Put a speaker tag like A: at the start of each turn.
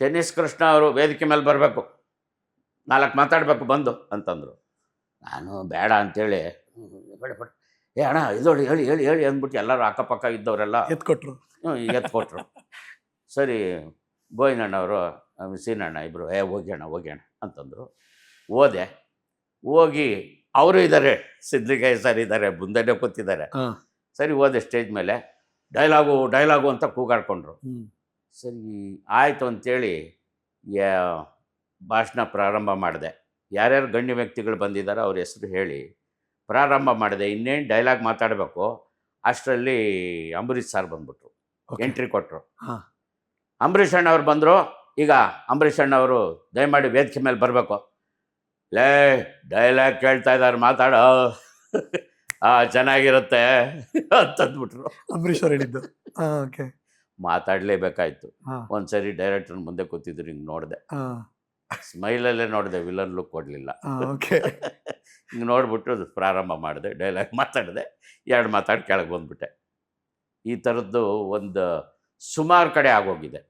A: Tennis Krishna ಅವರು ವೇದಿಕೆ ಮೇಲೆ ಬರಬೇಕು. ನಾಲ್ಕು ಮಾತಾಡಬೇಕು ಬಂದು ಅಂತಂದರು. ನಾನು ಬೇಡ ಅಂತೇಳಿ "ಹ್ಮ್, ಬೇಡ ಬೇಡ. ಏ ಅಣ್ಣ ಇದು ಹೇಳಿ ಹೇಳಿ ಹೇಳಿ ಅಂದ್ಬಿಟ್ಟು ಎಲ್ಲರೂ ಅಕ್ಕಪಕ್ಕ ಇದ್ದವರೆಲ್ಲ
B: ಎತ್ಕೊಟ್ರು.
A: ಎತ್ಕೊಟ್ರು. ಸರಿ ಗೋವಿಂದಣ್ಣವರು ಸೀನಣ್ಣ ಇಬ್ಬರು ಏ ಹೋಗ್ಯೋಣ ಹೋಗ್ಯೋಣ ಅಂತಂದರು. ಹೋದೆ. ಹೋಗಿ ಅವರು ಇದ್ದಾರೆ ಸಿದ್ಲಿಕಾಯಿ ಸರ್ ಇದ್ದಾರೆ ಮುಂದೆನೇ ಕೂತಿದ್ದಾರೆ. ಸರಿ ಹೋದೆ ಸ್ಟೇಜ್ ಮೇಲೆ. ಡೈಲಾಗು ಡೈಲಾಗು ಅಂತ ಕೂಗಾಡ್ಕೊಂಡ್ರು. ಸರಿ ಆಯಿತು ಅಂತೇಳಿ ಯಾ ಭಾಷಣ ಪ್ರಾರಂಭ ಮಾಡಿದೆ. ಯಾರ್ಯಾರು ಗಣ್ಯ ವ್ಯಕ್ತಿಗಳು ಬಂದಿದ್ದಾರೋ ಅವ್ರ ಹೆಸರು ಹೇಳಿ ಪ್ರಾರಂಭ ಮಾಡಿದೆ. ಇನ್ನೇನು ಡೈಲಾಗ್ ಮಾತಾಡಬೇಕು? ಅಷ್ಟರಲ್ಲಿ ಅಂಬರೀಷ್ ಸರ್ ಬಂದ್ಬಿಟ್ರು. ಎಂಟ್ರಿ ಕೊಟ್ಟರು
B: ಹಾ.
A: ಅಂಬರೀಷ್ ಅಣ್ಣವ್ರು ಬಂದರು. ಈಗ ಅಂಬರೀಷ್ ಅಣ್ಣವರು ದಯಮಾಡಿ ವೇದಿಕೆ ಮೇಲೆ ಬರಬೇಕು. ಲೇ ಡೈಲಾಗ್ ಕೇಳ್ತಾ ಇದ್ದಾರೆ ಮಾತಾಡೋ. ಆ ಚೆನ್ನಾಗಿರುತ್ತೆ ಅಂತಂದ್ಬಿಟ್ರು.
B: ಅಂಬರೀಷ್ ಅವ್ರು ಹೇಳಿದ್ದು. ಹಾ ಓಕೆ
A: ಮಾತಾಡಲೇಬೇಕಾಯ್ತು. ಒಂದ್ಸರಿ ಡೈರೆಕ್ಟರ್ ಮುಂದೆ ಕೂತಿದ್ರು ಹಿಂಗೆ ನೋಡಿದೆ. ಸ್ಮೈಲಲ್ಲೇ ನೋಡಿದೆ ವಿಲನ್ ಲುಕ್ ಕೊಡಲಿಲ್ಲ.
B: ಓಕೆ.
A: ಹಿಂಗೆ ನೋಡ್ಬಿಟ್ಟು ಅದು ಪ್ರಾರಂಭ ಮಾಡಿದೆ ಡೈಲಾಗ್ ಮಾತಾಡಿದೆ ಎರಡು ಮಾತಾಡಿ ಕೆಳಗೆ ಬಂದ್ಬಿಟ್ಟೆ. ಈ ಥರದ್ದು ಒಂದು ಸುಮಾರು ಕಡೆ ಆಗೋಗಿದೆ.